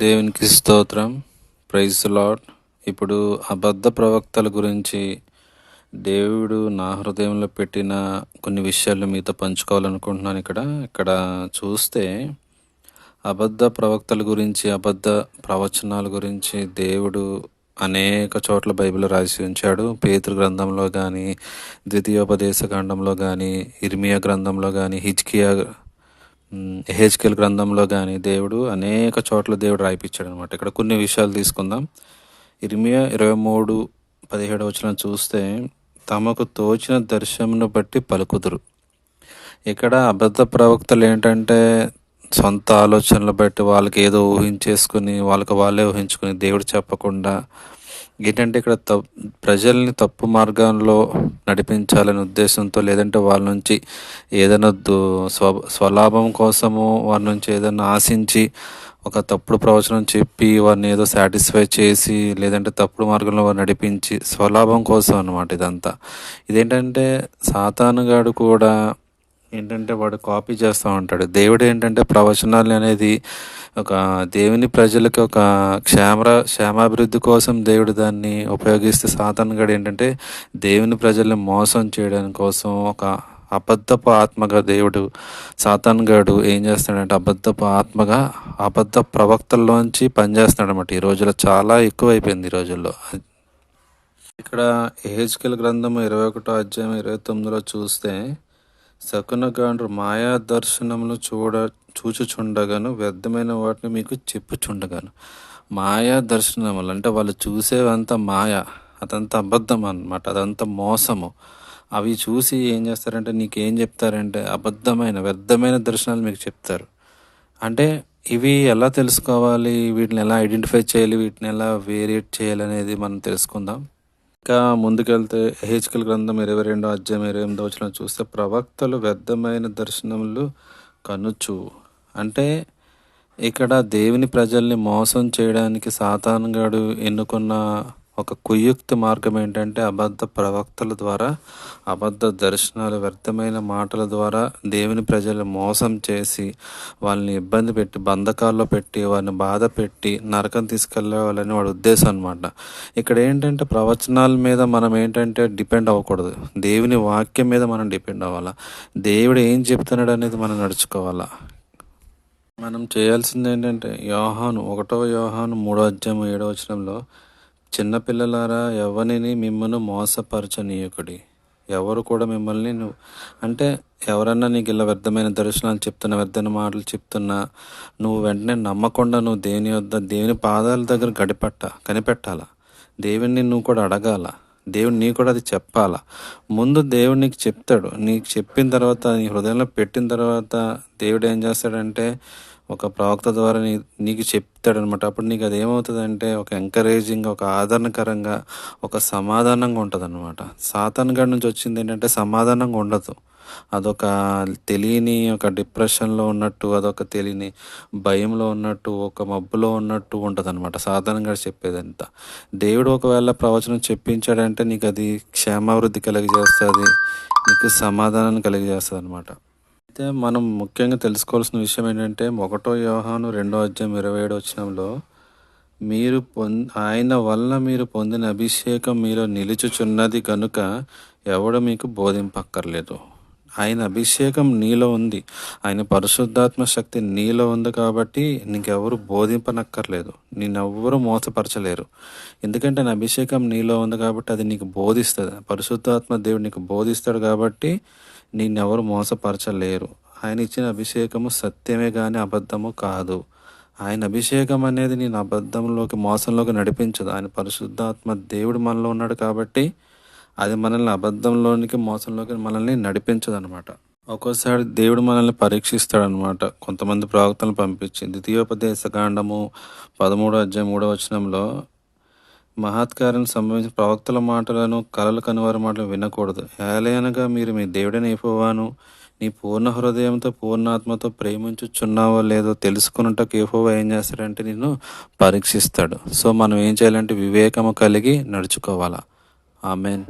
దేవునికి స్తోత్రం. Praise lord ఇప్పుడు అబద్ధ ప్రవక్తల గురించి దేవుడు నా హృదయంలో పెట్టిన కొన్ని విషయాలు మీతో పంచుకోవాలనుకుంటున్నాను ఇక్కడ. ఇక్కడ చూస్తే అబద్ధ ప్రవక్తల గురించి అబద్ధ ప్రవచనాల గురించి దేవుడు అనేక చోట్ల బైబిల్ రాసి ఉంచాడు. పేతృ గ్రంథంలో కానీ ద్వితీయోపదేశ ఖండంలో కానీ ఇర్మియా గ్రంథంలో కానీ హిజ్కియా హెచ్కెల్ గ్రంథంలో కానీ దేవుడు అనేక చోట్ల దేవుడు రాయిపించాడు అనమాట ఇక్కడ కొన్ని విషయాలు తీసుకుందాం. ఇరిమియా ఇరవై మూడు పదిహేడు వచ్చిన చూస్తే తమకు తోచిన దర్శనంను బట్టి పలుకుదురు. ఇక్కడ అబద్ధ ప్రవక్తలు ఏంటంటే సొంత ఆలోచనలు బట్టి వాళ్ళకి ఏదో ఊహించేసుకుని వాళ్ళకి వాళ్ళే ఊహించుకుని దేవుడు చెప్పకుండా ఏంటంటే ఇక్కడ త ప్రజల్ని తప్పు మార్గంలో నడిపించాలనే ఉద్దేశంతో లేదంటే వాళ్ళ నుంచి ఏదైనా స్వ స్వలాభం కోసము వారి నుంచి ఏదైనా ఆశించి ఒక తప్పుడు ప్రవచనం చెప్పి వారిని ఏదో సాటిస్ఫై చేసి లేదంటే తప్పుడు మార్గంలో వారు నడిపించి స్వలాభం కోసం అనమాట ఇదంతా. ఇదేంటంటే సాతానుగాడు కూడా ఏంటంటే వాడు కాపీ చేస్తూ ఉంటాడు. దేవుడు ఏంటంటే ప్రవచనాలు అనేది ఒక దేవుని ప్రజలకు ఒక క్షేమ క్షేమాభివృద్ధి కోసం దేవుడు దాన్ని ఉపయోగిస్తే సాతాన్ ఏంటంటే దేవుని ప్రజల్ని మోసం చేయడానికి కోసం ఒక అబద్ధపు ఆత్మగా దేవుడు సాతాన్గాడు ఏం చేస్తాడంటే అబద్ధపు ఆత్మగా అబద్ధ ప్రవక్తల్లోంచి పనిచేస్తాడనమాట ఈ రోజుల్లో చాలా ఎక్కువైపోయింది ఈ రోజుల్లో. ఇక్కడ ఏహెచ్కెల్ గ్రంథం ఇరవై ఒకటో అధ్యాయం ఇరవై తొమ్మిదిలో చూస్తే శకునగాండ్రు మాయా దర్శనములు చూడ చూచుచుండగాను వ్యర్థమైన వాటిని మీకు చెప్పుచుండగాను. మాయా దర్శనములు అంటే వాళ్ళు చూసేవంతా మాయ అదంతా అబద్ధం అనమాట అదంతా మోసము. అవి చూసి ఏం చేస్తారంటే నీకేం చెప్తారంటే అబద్ధమైన వ్యర్థమైన దర్శనాలు మీకు చెప్తారు. అంటే ఇవి ఎలా తెలుసుకోవాలి? వీటిని ఎలా ఐడెంటిఫై చేయాలి? వీటిని ఎలా వేరియేట్ చేయాలి అనేది మనం తెలుసుకుందాం. ఇంకా ముందుకెళ్తే హెచ్కల్ గ్రంథం ఇరవై రెండో అధ్యాయం ఇరవై ఎనిమిదో వచ్చిన చూస్తే ప్రవక్తలు వ్యర్థమైన దర్శనములు కనుచు. అంటే ఇక్కడ దేవుని ప్రజల్ని మోసం చేయడానికి సాతానుగాడు ఎన్నుకున్న ఒక కుయుక్తి మార్గం ఏంటంటే అబద్ధ ప్రవక్తల ద్వారా అబద్ధ దర్శనాలు వ్యర్థమైన మాటల ద్వారా దేవుని ప్రజలు మోసం చేసి వాళ్ళని ఇబ్బంది పెట్టి బంధకాల్లో పెట్టి వారిని బాధ పెట్టి నరకం తీసుకెళ్ళవాలని వాడి ఉద్దేశం అనమాట ఇక్కడ ఏంటంటే ప్రవచనాల మీద మనం ఏంటంటే డిపెండ్ అవ్వకూడదు. దేవుని వాక్యం మీద మనం డిపెండ్ అవ్వాలా. దేవుడు ఏం చెప్తున్నాడు అనేది మనం నడుచుకోవాలా. మనం చేయాల్సింది ఏంటంటే యోహాను ఒకటో యోహాను మూడో అధ్యాయం ఏడో వచనంలో చిన్నపిల్లలారా ఎవరిని మిమ్మల్ని మోసపరచనీయకుడి? ఎవరు కూడా మిమ్మల్ని నువ్వు అంటే ఎవరన్నా నీకు ఇలా వ్యర్థమైన దర్శనాలు చెప్తున్నా వ్యర్థమైన మాటలు చెప్తున్నా నువ్వు వెంటనే నమ్మకుండా నువ్వు దేవుని వద్ద దేవుని పాదాల దగ్గర గడిపెట్ట కనిపెట్టాలా? దేవుణ్ణి నువ్వు కూడా అడగాల? దేవుడు నీ కూడా అది చెప్పాలా? ముందు దేవుడు నీకు చెప్తాడు. నీకు చెప్పిన తర్వాత నీ హృదయంలో పెట్టిన తర్వాత దేవుడు ఏం చేస్తాడంటే ఒక ప్రవక్త ద్వారా నీ నీకు చెప్తాడనమాట. అప్పుడు నీకు అది ఏమవుతుందంటే ఒక ఎంకరేజింగ్ ఒక ఆదరణకరంగా ఒక సమాధానంగా ఉంటుంది అనమాట సాతాన్ నుంచి వచ్చింది ఏంటంటే సమాధానంగా ఉండదు. అదొక తెలియని ఒక డిప్రెషన్లో ఉన్నట్టు అదొక తెలియని భయంలో ఉన్నట్టు ఒక మబ్బులో ఉన్నట్టు ఉంటుంది అనమాట సాధారణంగా చెప్పేదంతా. దేవుడు ఒకవేళ ప్రవచనం చెప్పించాడంటే నీకు అది క్షేమాభివృద్ధి కలిగజేస్తుంది నీకు సమాధానాన్ని కలిగజేస్తుంది అనమాట అయితే మనం ముఖ్యంగా తెలుసుకోవాల్సిన విషయం ఏంటంటే ఒకటో వ్యవహాను రెండో అధ్యాయం ఇరవై ఏడు వచ్చినంలో మీరు పొం ఆయన వల్ల మీరు పొందిన అభిషేకం మీరు నిలుచుచున్నది కనుక ఎవడు మీకు బోధింపక్కర్లేదు. ఆయన అభిషేకం నీలో ఉంది. ఆయన పరిశుద్ధాత్మ శక్తి నీలో ఉంది కాబట్టి నీకెవరు బోధింపనక్కర్లేదు. నిన్నెవ్వరు మోసపరచలేరు. ఎందుకంటే నా అభిషేకం నీలో ఉంది కాబట్టి అది నీకు బోధిస్తుంది. పరిశుద్ధాత్మ దేవుడు నీకు బోధిస్తాడు కాబట్టి నిన్నెవరు మోసపరచలేరు. ఆయన ఇచ్చిన అభిషేకము సత్యమే కానీ అబద్ధము కాదు. ఆయన అభిషేకం అనేది నేను అబద్ధంలోకి మోసంలోకి నడిపించదు. ఆయన పరిశుద్ధాత్మ దేవుడు మనలో ఉన్నాడు కాబట్టి అది మనల్ని అబద్ధంలోనికి మోసంలోకి మనల్ని నడిపించదు అనమాట ఒక్కోసారి దేవుడు మనల్ని పరీక్షిస్తాడనమాట కొంతమంది ప్రవక్తలను పంపించి ద్వితీయోపదేశ కాండము పదమూడో అధ్యాయం మూడో వచనంలో మహత్కారం సంబంధించిన ప్రవక్తల మాటలను కలలు కనువారి మాటలు వినకూడదు. ఏలయనగా మీరు మీ దేవుడిని ఏపోవాను నీ పూర్ణ హృదయంతో పూర్ణాత్మతో ప్రేమించుచున్నావో లేదో తెలుసుకున్నట్టు ఏపోవా ఏం చేస్తాడంటే నేను పరీక్షిస్తాడు. సో మనం ఏం చేయాలంటే వివేకము కలిగి నడుచుకోవాలా. ఆమెన్.